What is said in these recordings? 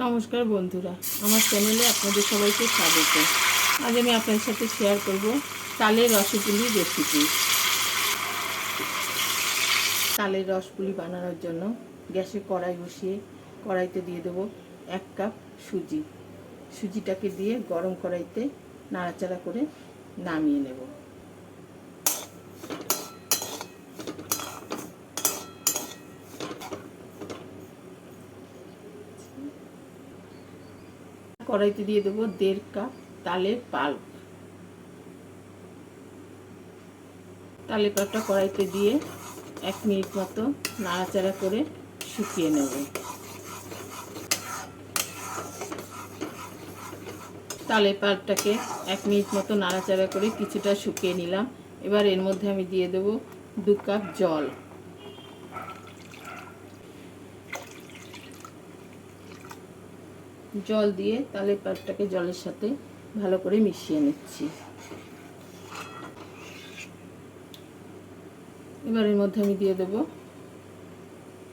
নমস্কার বন্ধুরা, আমার চ্যানেলে আপনাদের সবাইকে স্বাগত। আজ আমি আপনাদের সাথে শেয়ার করব তালের রসপুলি রেসিপি তালের রসপুলি বানানোর জন্য গ্যাসে কড়াই বসিয়ে কড়াইতে দিয়ে দেবো এক কাপ সুজি। সুজিটাকে দিয়ে গরম কড়াইতে নাড়াচাড়া করে নামিয়ে নেব। কড়াইতে দিয়ে দেবো দেড় কাপ তালের পাল্প। তালের পাল্পটা কড়াইতে দিয়ে এক মিনিট মতো নাড়াচাড়া করে শুকিয়ে নেব। তালের পাল্পটাকে এক মিনিট মতো নাড়াচাড়া করে কিছুটা শুকিয়ে নিলাম। এবার এর মধ্যে আমি দিয়ে দেবো দু কাপ জল। জল দিয়ে তালের পাল্পটাকে জলের সাথে ভালো করে মিশিয়ে নিচ্ছি। এবার এর মধ্যে আমি দিয়ে দেব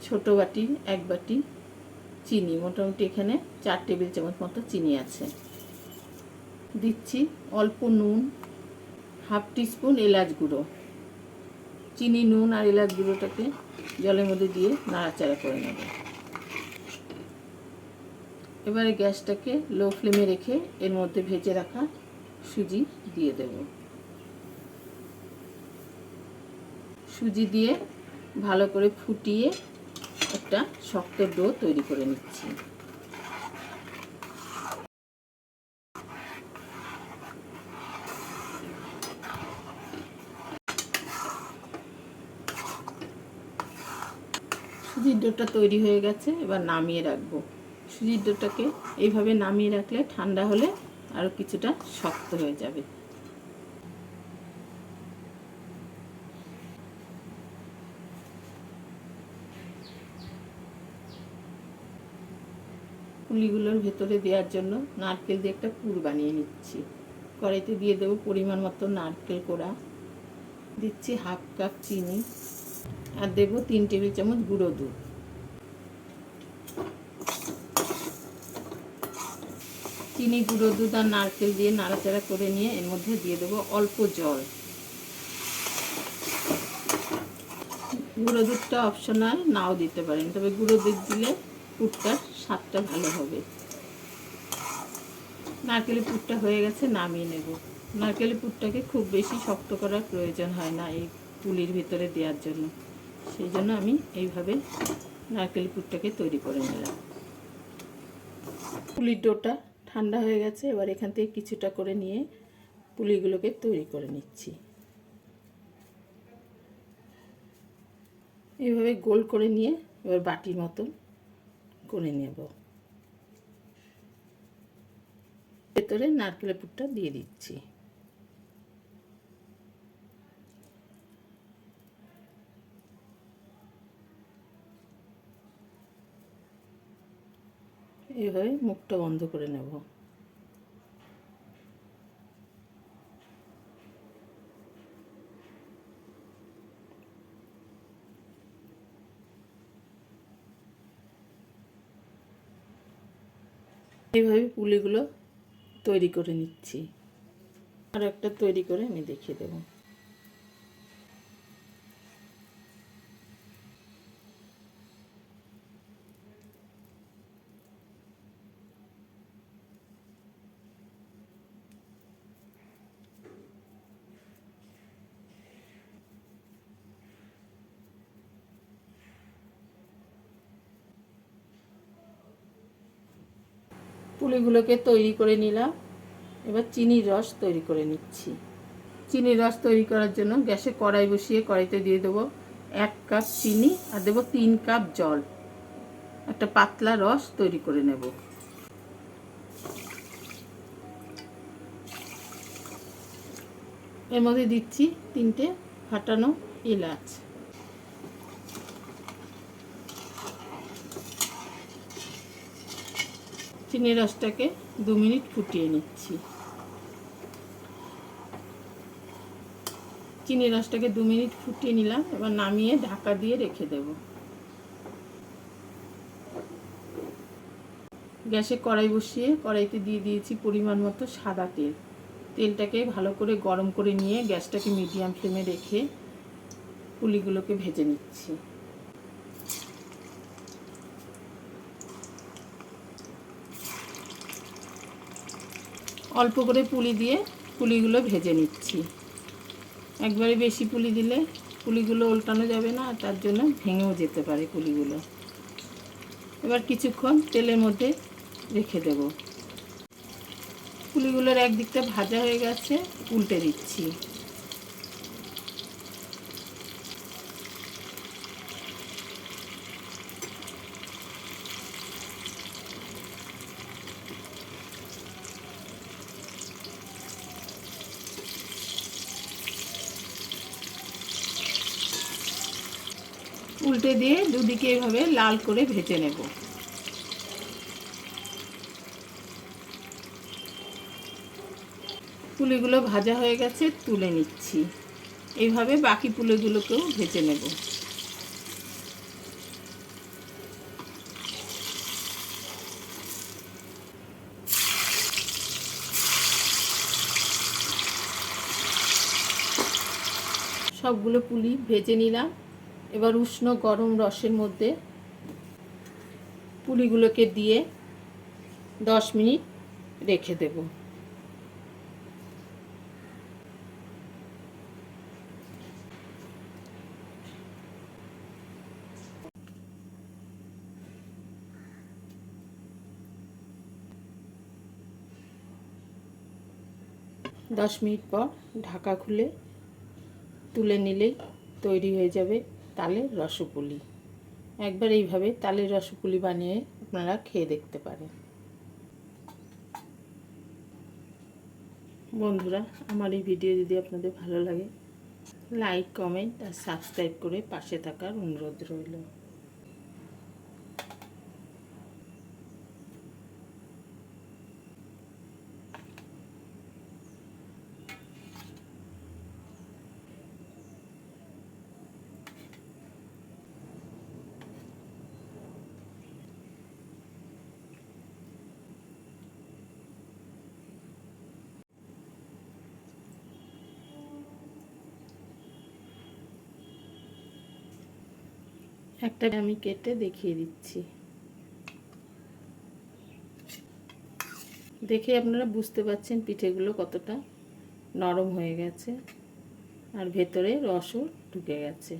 ছোট বাটি, এক বাটি চিনি। মোটামুটি এখানে চার টেবিল চামচ মতো চিনি আছে। দিচ্ছি অল্প নুন, হাফ টিস্পুন এলাচ গুঁড়ো। চিনি, নুন আর এলাচ গুঁড়োটাকে জলের মধ্যে দিয়ে নাড়াচাড়া করে নেব। এবারে গ্যাসটাকে লো ফ্লেমে রেখে এর মধ্যে ভেজে রাখা সুজি দিয়ে দেব। সুজি দিয়ে ভালো করে ফুটিয়ে একটা শক্ত ডো তৈরি করে নিচ্ছি। সুজির ডোটা তৈরি হয়ে গেছে, এবার নামিয়ে রাখব। সুজির ডোটাকে এইভাবে নামিয়ে রাখলে ঠান্ডা হলে আরও কিছুটা শক্ত হয়ে যাবে। পুলিগুলোর ভেতরে দেওয়ার জন্য নারকেল দিয়ে একটা পুর বানিয়ে নিচ্ছি। কড়াইতে দিয়ে দেবো পরিমাণ মতো নারকেল কোড়া। দিচ্ছি হাফ কাপ চিনি। আর দেবো তিন টেবিল চামচ গুঁড়ো দুধ। চিনি গুঁড়ো, দুধ আর নারকেল দিয়ে নাড়াচাড়া করে নিয়ে এর মধ্যে দিয়ে দেবো অল্প জল। গুঁড়ো দুধটা অপশনাল নাও দিতে পারেন। তবে গুঁড়ো দুধ দিলে পুরটার স্বাদটা ভালো হবে। নারকেলের পুরটা হয়ে গেছে, নামিয়ে নেব। নারকেলের পুরটাকে খুব বেশি শক্ত করার প্রয়োজন হয় না এই পুলির ভিতরে দেওয়ার জন্য। সেই জন্য আমি এইভাবে নারকেল পুরটাকে তৈরি করে নিলাম। পুলির ডোটা ঠান্ডা হয়ে গেছে, এবার এখান থেকে কিছুটা করে নিয়ে পুলিগুলোকে তৈরি করে নিচ্ছি। এইভাবে গোল করে নিয়ে এবার বাটির মতন করে নেব। ভেতরে নারকেলের পুরটা দিয়ে দিচ্ছি। এইভাবে মুখটা বন্ধ করে নেব। এইভাবে পুলিগুলো তৈরি করে নিচ্ছি। আর একটা তৈরি করে আমি দেখিয়ে দেবো। পুলিগুলোকে তৈরি করে নিলাম। এবার চিনির রস তৈরি করে নিচ্ছি। চিনির রস তৈরি করার জন্য গ্যাসে কড়াই বসিয়ে কড়াইতে দিয়ে দেবো এক কাপ চিনি আর দেবো তিন কাপ জল। একটা পাতলা রস তৈরি করে নেব। এর মধ্যে দিচ্ছি তিনটে ফাটানো এলাচ। চিনি রসটাকে দু মিনিট ফুটিয়ে নিচ্ছি। চিনি রসটাকে দু মিনিট ফুটিয়ে নিলাম, এবার নামিয়ে ঢাকা দিয়ে রেখে দেব। গ্যাসে কড়াই বসিয়ে কড়াইতে দিয়ে দিয়েছি পরিমাণ মতো সাদা তেল। তেলটাকে ভালো করে গরম করে নিয়ে গ্যাসটাকে মিডিয়াম ফ্লেমে রেখে পুলিগুলোকে ভেজে নিচ্ছি। অল্প করে পুলি দিয়ে পুলিগুলো ভেজে নিচ্ছি। একবারে বেশি পুলি দিলে পুলিগুলো উল্টানো যাবে না, তার জন্য ভেঙেও যেতে পারে পুলিগুলো। এবার কিছুক্ষণ তেলের মধ্যে রেখে দেব। পুলিগুলোর একদিকটা ভাজা হয়ে গেছে, উল্টে দিচ্ছি। উল্টে দিয়ে দুদিকে এভাবে লাল করে ভেজে নেব। পুলিগুলো ভাজা হয়ে গেছে, তুলে নিচ্ছি। এইভাবে বাকি পুলিগুলোকেও ভেজে নেব। সবগুলো পুলি ভেজে নিলাম। এবার উষ্ণ গরম রসের মধ্যে পুলিগুলোকে দিয়ে দশ মিনিট রেখে দেব। দশ মিনিট পর ঢাকা খুলে তুলে নিলেই তৈরি হয়ে যাবে তালের রসপুলি। একবার এইভাবে তালের রসপুলি বানিয়ে আপনারা খেয়ে দেখতে পারেন। বন্ধুরা, আমার এই ভিডিও যদি আপনাদের ভালো লাগে, লাইক, কমেন্ট আর সাবস্ক্রাইব করে পাশে থাকার অনুরোধ রইল। একটা আমি কেটে দেখিয়ে দিচ্ছি। দেখে আপনারা বুঝতে পারছেন পিঠেগুলো কতটা নরম হয়ে গেছে, আর ভেতরে রসও ঢুকে গেছে।